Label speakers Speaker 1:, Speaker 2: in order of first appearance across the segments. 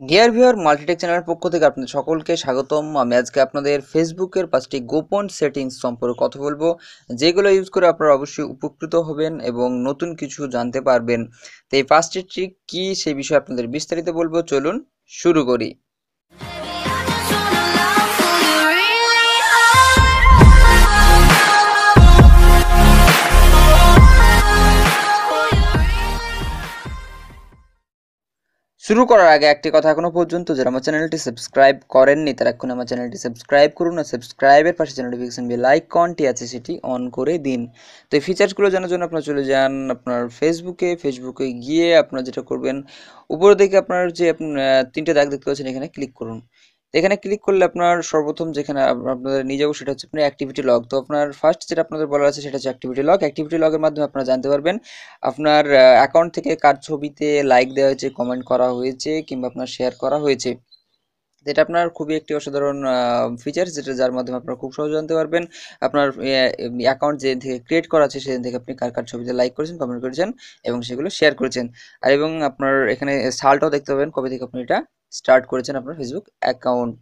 Speaker 1: Dear viewer Multitech চ্যানেলের পক্ষ থেকে আপনাদের সকলকে স্বাগতম। আমি আজকে আপনাদের ফেসবুকের পাঁচটি গোপন সেটিংস সম্পর্কে কথা বলব, যেগুলো ইউজ করে আপনারা অবশ্যই উপকৃত হবেন এবং নতুন কিছু জানতে পারবেন। তো এই পাঁচটি ট্রিক কী সেই বিষয়ে আপনাদের বিস্তারিত বলব। চলুন শুরু করি। শুরু করার আগে একটি কথা এখনও পর্যন্ত, যারা আমার চ্যানেলটি সাবস্ক্রাইব করেননি, তারা এখন আমার চ্যানেলটি সাবস্ক্রাইব করুন আর সাবস্ক্রাইবের পাশে নোটিফিকেশন লাইক আইকনটি আছে, সেটি অন করে দিন। তো এই ফিচার্সগুলো জানার জন্য আপনারা চলে যান আপনার ফেসবুকে ফেসবুকে গিয়ে আপনারা যেটা করবেন, উপরে দিকে আপনার যে তিনটে দাগ দেখতে পাচ্ছেন, এখানে ক্লিক করুন। এখানে ক্লিক করলে আপনার সর্বপ্রথম যেখানে আপনাদের নিয়ে যাব সেটা হচ্ছে আপনার অ্যাক্টিভিটি লগ তো আপনার ফার্স্ট যেটা আপনাদের বলার আছে সেটা হচ্ছে অ্যাক্টিভিটি লগ অ্যাক্টিভিটি লগের মাধ্যমে আপনারা জানতে পারবেন আপনার অ্যাকাউন্ট থেকে কার ছবিতে লাইক দেওয়া হয়েছে কমেন্ট করা হয়েছে কিংবা আপনার শেয়ার করা হয়েছে। এটা আপনার খুবই একটি অসাধারণ ফিচার যেটা যার মাধ্যমে আপনারা খুব সহজে জানতে পারবেন আপনার অ্যাকাউন্ট যেদিন থেকে ক্রিয়েট করা আছে সেদিন থেকে আপনি কার কার ছবিতে লাইক করেছেন কমেন্ট করেছেন এবং সেগুলো শেয়ার করেছেন। আর এবং আপনার এখানে সালটাও দেখতে পাবেন কবে থেকে আপনি এটা স্টার্ট করেছেন আপনার ফেসবুক অ্যাকাউন্ট।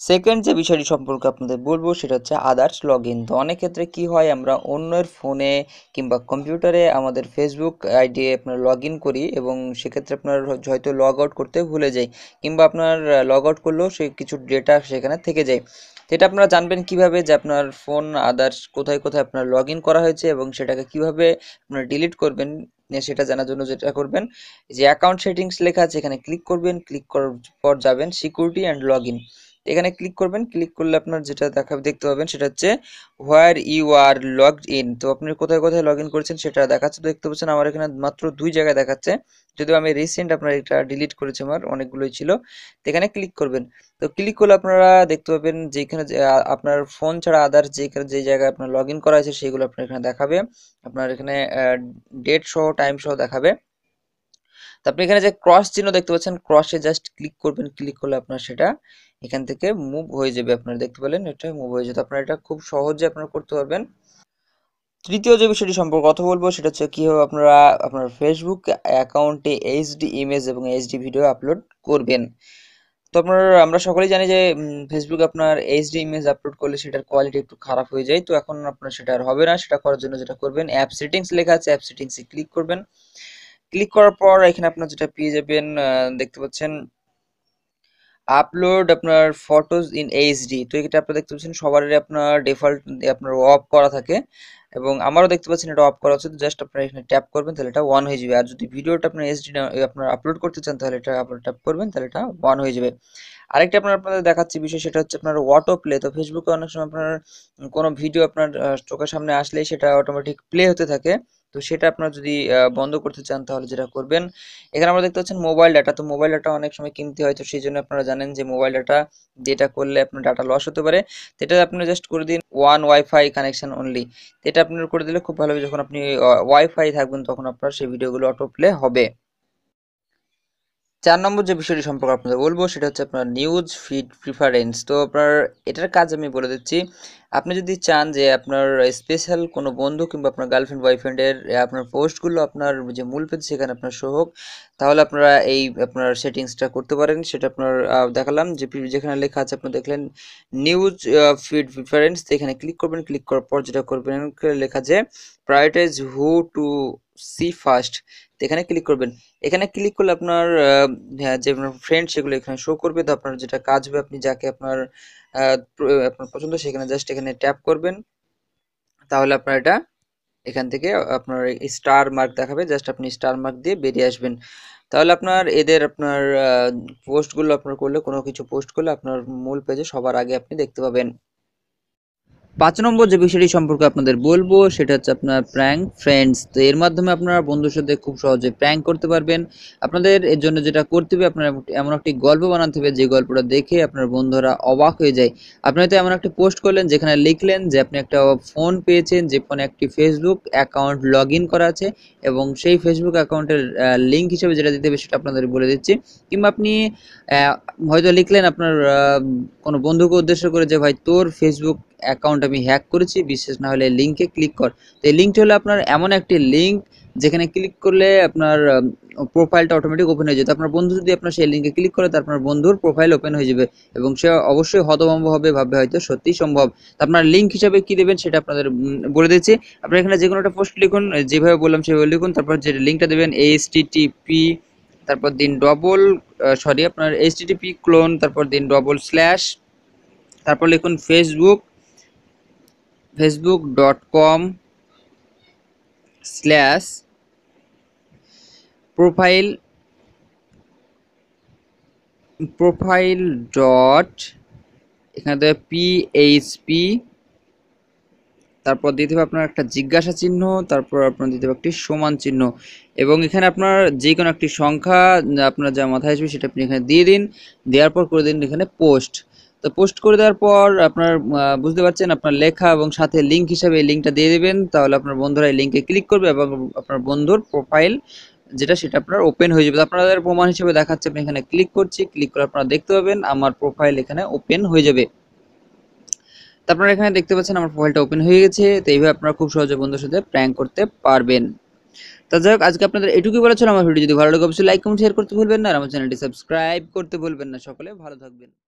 Speaker 1: সেকেন্ড যে বিষয়টি সম্পর্কে আপনাদের বলব, সেটা হচ্ছে আদার্স লগ ইন তো অনেক ক্ষেত্রে কি হয়, আমরা অন্যের ফোনে কিংবা কম্পিউটারে আমাদের ফেসবুক আইডি আপনার লগ ইন করি এবং সেক্ষেত্রে আপনার হয়তো লগ আউট করতে ভুলে যাই কিংবা আপনার লগ আউট করলেও সে কিছু ডেটা সেখানে থেকে যায়। এটা আপনারা জানবেন কীভাবে যে আপনার ফোন আদার্স কোথায় কোথায় আপনার লগ ইন করা হয়েছে এবং সেটাকে কীভাবে আপনারা ডিলিট করবেন সেটা জানার জন্য যেটা করবেন, যে অ্যাকাউন্ট সেটিংস লেখা আছে, এখানে ক্লিক করবেন ক্লিক করার পর যাবেন সিকিউরিটি অ্যান্ড লগ ইন এখানে ক্লিক করবেন ক্লিক করলে আপনার যেটা দেখা, দেখতে পাবেন সেটা হচ্ছে where you are log in তো আপনি কোথায় কোথায় লগ ইন করেছেন সেটা দেখাচ্ছে। তো দেখতে পাচ্ছেন আমার এখানে মাত্র দুই জায়গায় দেখাচ্ছে। যদিও আমি রিসেন্ট আপনার এটা ডিলিট করেছি আমার, অনেকগুলোই ছিল। তো এখানে ক্লিক করবেন। তো ক্লিক করলে আপনারা দেখতে পাবেন যেখানে আপনার ফোন ছাড়া আদার যেখানে যে জায়গায় আপনার লগ ইন করা আছে সেগুলো আপনার এখানে দেখাবে। আপনার এখানে ডেট সহ টাইম সহ দেখাবে। তো আপনি এখানে যে ক্রস চিহ্ন দেখতে পাচ্ছেন ক্রসে জাস্ট ক্লিক করবেন ক্লিক করলে আপনার সেটা এখান থেকে মুভ হয়ে যাবে। আপনারা দেখতে পেলেন, এটা মুভ হয়ে যেত আপনারা এটা খুব সহজে আপনারা করতে পারবেন। তৃতীয় যে বিষয়টি সম্পর্কে কথা বলব, সেটা হচ্ছে কীভাবে আপনারা আপনার ফেসবুক অ্যাকাউন্টে এইচডি ইমেজ এবং এইচডি ভিডিও আপলোড করবেন। তো আপনার, আমরা সকলেই জানি যে ফেসবুক আপনার এইচডি ইমেজ আপলোড করলে সেটার কোয়ালিটি একটু খারাপ হয়ে যায়। তো এখন আপনার সেটা আর হবে না। সেটা করার জন্য যেটা করবেন অ্যাপ সেটিংস লেখা আছে। অ্যাপ সেটিংসে ক্লিক করবেন। ক্লিক করার পর এখানে আপনার যেটা পেয়ে যাবেন দেখতে পাচ্ছেন আপলোড আপনার ফটোজ ইন এইচডি তো এটা আপনারা দেখতে পাচ্ছেন, সবারই আপনার ডিফল্ট আপনার অফ করা থাকে এবং আমারও দেখতে পাচ্ছেন এটা অফ করা আছে। তো জাস্ট আপনারা এখানে ট্যাপ করবেন, তাহলে এটা ওয়ান হয়ে যাবে। আর যদি ভিডিওটা আপনার এইচডি আপনার আপলোড করতে চান, তাহলে এটা আপনার ট্যাপ করবেন, তাহলে এটা ওয়ান হয়ে যাবে। আরেকটা আপনার আপনাদের দেখাচ্ছি বিষয়, সেটা হচ্ছে আপনার অটো প্লে তো ফেসবুকে অনেক সময় আপনার কোনো ভিডিও আপনার চোখের সামনে আসলেই সেটা অটোমেটিক প্লে হতে থাকে। তো সেটা আপনারা যদি বন্ধ করতে চান তাহলে যেটা করবেন, এখানে আমরা দেখতে পাচ্ছেন মোবাইল ডাটা তো মোবাইল ডাটা অনেক সময় কিনতে হয়, তো সেই জন্য আপনারা জানেন যে মোবাইল ডাটা যেটা করলে আপনার ডাটা লস হতে পারে। এটা আপনারা জাস্ট করে দিন ওয়ান ওয়াইফাই কানেকশন অনলি এটা আপনারা করে দিলে খুব ভালো হবে, যখন আপনি ওয়াইফাই থাকবেন তখন আপনার সেই ভিডিওগুলো অটো প্লে হবে। চার নম্বর যে বিষয়টি সম্পর্কে আপনাদের বলব, সেটা হচ্ছে আপনার নিউজ ফিড প্রিফারেন্স তো আপনার এটার কাজ আমি বলে দিচ্ছি আপনি যদি চান যে আপনার স্পেশাল কোনো বন্ধু কিংবা আপনার গার্লফ্রেন্ড বয়ফ্রেন্ডের আপনার পোস্টগুলো আপনার যে মূল পেজ সেখানে আপনার শো হোক, তাহলে আপনারা এই আপনার সেটিংসটা করতে পারেন। সেটা আপনার দেখালাম যে যেখানে লেখা আছে আপনার দেখলেন নিউজ ফিড প্রিফারেন্স এখানে ক্লিক করবেন। ক্লিক করার পর যেটা করবেন লেখা যে prioritize who to see first এখানে ক্লিক করবেন। এখানে ক্লিক করলে আপনার যে আপনার ফ্রেন্ড সেগুলো এখানে শো করবে। তো আপনার যেটা কাজ হবে, আপনি যাকে আপনার আপনার পছন্দ, সেখানে জাস্ট এখানে ট্যাপ করবেন। তাহলে আপনার এটা এখান থেকে আপনার স্টার মার্ক দেখাবে জাস্ট আপনি স্টার মার্ক দিয়ে বেরিয়ে আসবেন। তাহলে আপনার এদের আপনার পোস্টগুলো আপনার করলে, কোনো কিছু পোস্ট করলে আপনার মূল পেজে সবার আগে আপনি দেখতে পাবেন। পাঁচ নম্বর যে বিষয়টি সম্পর্কে আপনাদের বলব, সেটা হচ্ছে আপনার প্র্যাঙ্ক ফ্রেন্ডস তো এর মাধ্যমে আপনারা বন্ধুর সাথে খুব সহজে প্র্যাঙ্ক করতে পারবেন। আপনাদের এর জন্য যেটা করতে হবে, আপনার এমন একটি গল্প বানাতে হবে, যে গল্পটা দেখে আপনার বন্ধুরা অবাক হয়ে যায়। আপনি হয়তো এমন একটি পোস্ট করলেন, যেখানে লিখলেন যে আপনি একটা ফোন পেয়েছেন, যে ফোনে একটি ফেসবুক অ্যাকাউন্ট লগ ইন করা আছে, এবং সেই ফেসবুক অ্যাকাউন্টের লিঙ্ক হিসেবে যেটা দিতে হবে, সেটা আপনাদের বলে দিচ্ছি। কিংবা আপনি হয়তো লিখলেন আপনার কোনো বন্ধুকে উদ্দেশ্য করে যে, ভাই, তোর ফেসবুক অ্যাকাউন্ট আমি হ্যাক করেছি বিশেষ না হলে লিঙ্কে ক্লিক কর। তো এই লিঙ্কটি হলো আপনার এমন একটি লিঙ্ক যেখানে ক্লিক করলে আপনার প্রোফাইলটা অটোমেটিক ওপেন হয়ে যেত আপনার বন্ধু যদি আপনার সেই লিঙ্কে ক্লিক করে, তার আপনার বন্ধুর প্রোফাইল ওপেন হয়ে যাবে এবং সে অবশ্যই হতভম্ব হবে, ভাববে হয়তো সত্যি সম্ভব। তো আপনার লিঙ্ক হিসাবে কি দেবেন সেটা আপনাদের বলে দিচ্ছি। আপনার এখানে যে কোনো একটা পোস্ট লিখুন, যেভাবে বললাম সেভাবে লিখুন। তারপর যে লিঙ্কটা দেবেন এইচ টিটিপি তারপর দিন ডবল সরি আপনার এইচ ক্লোন তারপর দিন ডবল স্ল্যাশ তারপর লিখুন Facebook Facebook dot com slash profile profile dot এখানে দেবে পিএইচপি তারপর দিতে হবে আপনার একটা জিজ্ঞাসা চিহ্ন, তারপর আপনার দিতে হবে একটি সমান চিহ্ন। এবং এখানে আপনার যে কোনো একটি সংখ্যা, আপনার যা মাথায় আসবে সেটা আপনি এখানে দিয়ে দিন, দেওয়ার পর করে দিন এখানে পোস্ট তো পোস্ট করে দেওয়ার পর আপনার বুঝতে পারছেন আপনার লেখা এবং সাথে লিঙ্ক হিসাবে এই লিঙ্কটা দিয়ে দেবেন। তাহলে আপনার বন্ধুরা এই লিঙ্কে ক্লিক করবে এবং আপনার বন্ধুর প্রোফাইল যেটা সেটা আপনার ওপেন হয়ে যাবে। আপনাদের প্রমাণ হিসেবে দেখাচ্ছে, আমি এখানে ক্লিক করছি। ক্লিক করে আপনারা দেখতে পাবেন আমার প্রোফাইল এখানে ওপেন হয়ে যাবে। তো আপনারা এখানে দেখতে পাচ্ছেন আমার প্রোফাইলটা ওপেন হয়ে গেছে। তো এইভাবে আপনারা খুব সহজে বন্ধুর সাথে প্র্যাঙ্ক করতে পারবেন। তো যাই হোক, আজকে আপনাদের এটুকুই বলা ছিল। আমার ভিডিও যদি ভালো লাগে, অবশ্যই লাইক কমেন্ট শেয়ার করতে ভুলবেন না। আর আমার চ্যানেলটি সাবস্ক্রাইব করতে ভুলবেন না। সকলে ভালো থাকবেন।